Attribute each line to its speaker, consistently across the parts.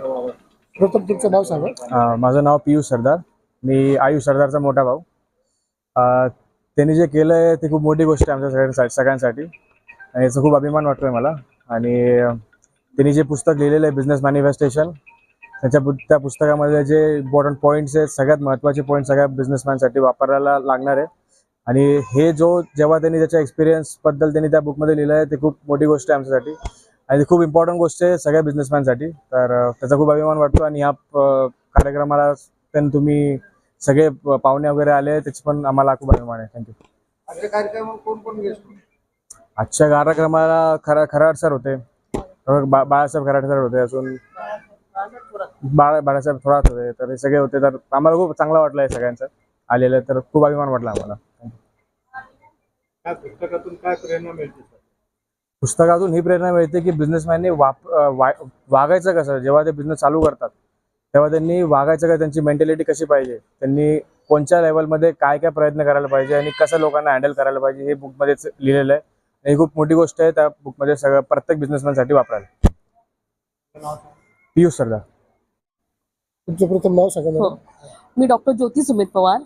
Speaker 1: प्रथम तुमचं नाव सांगा.
Speaker 2: माझं नाव पियुष सरदार. मी आयुष सरदारचा मोठा भाऊ. त्यांनी जे केलं आहे ते खूप मोठी गोष्ट आहे आमच्या सगळ्यांसाठी सगळ्यांसाठी. आणि याचा खूप अभिमान वाटतोय मला. आणि त्यांनी जे पुस्तक लिहिलेलं आहे बिझनेस मॅनिफेस्टेशन त्याच्या पु- त्या पुस्तकामध्ये जे इम्पॉर्टंट पॉईंट्स आहेत सगळ्यात महत्त्वाचे पॉईंट सगळ्या बिझनेसमॅनसाठी वापरायला लागणार आहे आणि हे जो जेव्हा त्यांनी त्याच्या एक्सपिरियन्सबद्दल त्यांनी त्या बुकमध्ये लिहिलं आहे ते खूप मोठी गोष्ट आहे आमच्यासाठी. आणि खूप इम्पॉर्टंट गोष्ट आहे सगळ्या बिझनेसमॅनसाठी तर त्याचा खूप अभिमान वाटतो आणि या अ, कार्यक्रमाला पण तुम्ही सगळे पाहुणे वगैरे आले त्याची पण आम्हाला खूप अभिमान आहे. थँक्यू
Speaker 1: आजच्या
Speaker 2: कार्यक्रमाला खरा खराड सर होते. बा बाळासाहेब खराड सर होते अजून. बाळा बाळासाहेब थोरात होते तर हे सगळे होते. तर आम्हाला खूप चांगलं वाटलं आहे सगळ्यांचं. आलेलं तर खूप अभिमान वाटला आम्हाला.
Speaker 1: काय पुस्तकातून काय प्रेरणा मिळते
Speaker 2: पुस्तकातून ही प्रेरणा मिळते की बिझनेसमॅनने वाप वा- वागायचं कसं? जेव्हा ते बिझनेस चालू करतात तेव्हा त्यांनी वागायचं काय त्यांची मेंटॅलिटी कशी पाहिजे? त्यांनी कोणत्या लेवलमध्ये काय काय प्रयत्न करायला पाहिजे आणि कसं लोकांना हँडल करायला पाहिजे हे बुकमध्येच लिहिलेलं आहे. आणि ही खूप मोठी गोष्ट आहे त्या बुकमध्ये सगळं प्रत्येक बिझनेसमॅनसाठी वापरायला. पियुष सरदार.
Speaker 1: तुमचं प्रथम नाव सांगा
Speaker 3: हो. मी डॉक्टर ज्योती सुमित पवार.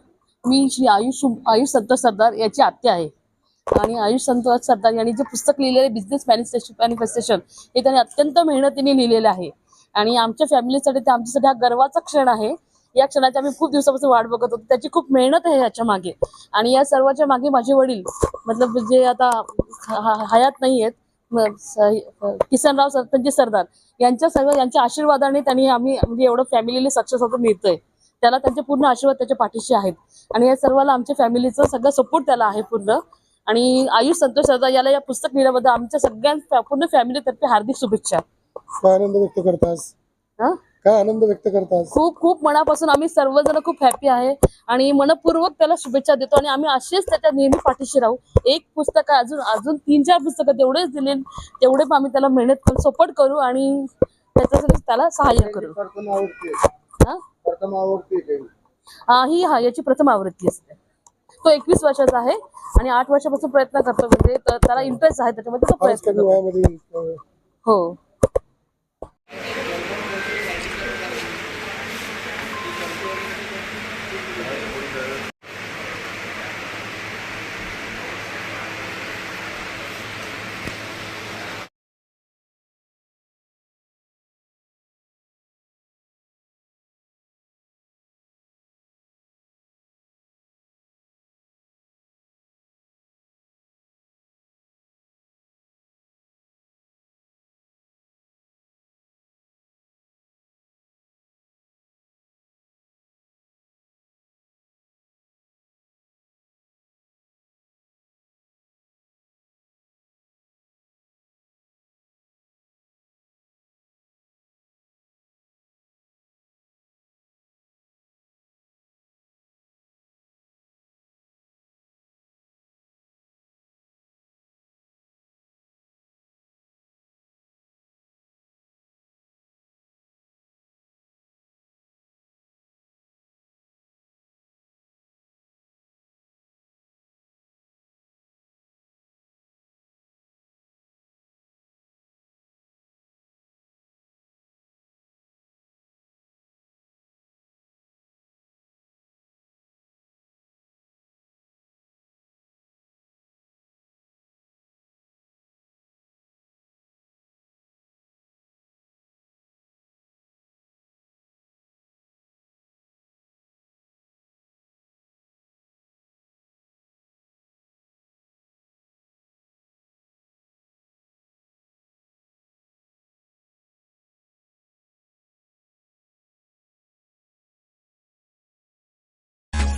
Speaker 3: मी श्री आयुष आयुष संतोष सरदार याची आत्या आहे. आणि आयुष संतोष सरदार यांनी जे पुस्तक लिहिलेले बिझनेस मॅनिफेस्टेशन मॅनिफेस्टेशन हे त्यांनी अत्यंत मेहनतीने लिहिलेलं आहे. आणि आमच्या फॅमिलीसाठी ते आमच्यासाठी हा गर्वाचा क्षण आहे. या क्षणाची आम्ही खूप दिवसापासून वाट बघत होतो. त्याची खूप मेहनत आहे याच्या मागे. आणि या सर्वाच्या मागे माझे वडील मतलब जे आता हयात नाही आहेत किसनराव सरपंच सरदार यांच्या सर्व यांच्या आशीर्वादाने त्यांनी आम्ही म्हणजे एवढं फॅमिलीला सक्सेस होतं मिळतंय. त्याला त्यांचे पूर्ण आशीर्वाद त्याच्या पाठीशी आहेत. आणि या सर्वाला आमच्या फॅमिलीचं सगळं सपोर्ट त्याला आहे पूर्ण. आणि आयुष संतोष सरदार याला या पुस्तक लिहिल्याबद्दल आमच्या सगळ्या पूर्ण फॅमिलीतर्फे हार्दिक शुभेच्छा.
Speaker 1: काय आनंद व्यक्त करतास?
Speaker 3: हा?
Speaker 1: काय आनंद व्यक्त करतास?
Speaker 3: खूप खूप मनापासून आम्ही सर्वजण खूप हॅपी आहे आणि मनपूर्वक त्याला शुभेच्छा देतो आणि आम्ही असेच त्याच्या नेहमी पाठीशी राहू. एक पुस्तक अजून अजून तीन चार पुस्तकं तेवढेच दिले तेवढे पण आम्ही त्याला मेहनत करू सपोर्ट करू आणि त्याच्यासाठी त्याला सहाय्य करू.
Speaker 1: प्रथम आवडते
Speaker 3: हा?
Speaker 1: प्रथम आवडते
Speaker 3: हा ही हा याची प्रथम आवृत्ती असते. तो एकवीस वर्षाचा आहे. आणि आठ वर्षापासून प्रयत्न करतो म्हणजे त्याला इंटरेस्ट आहे त्याच्यामध्ये तो प्रयत्न करतो. हो.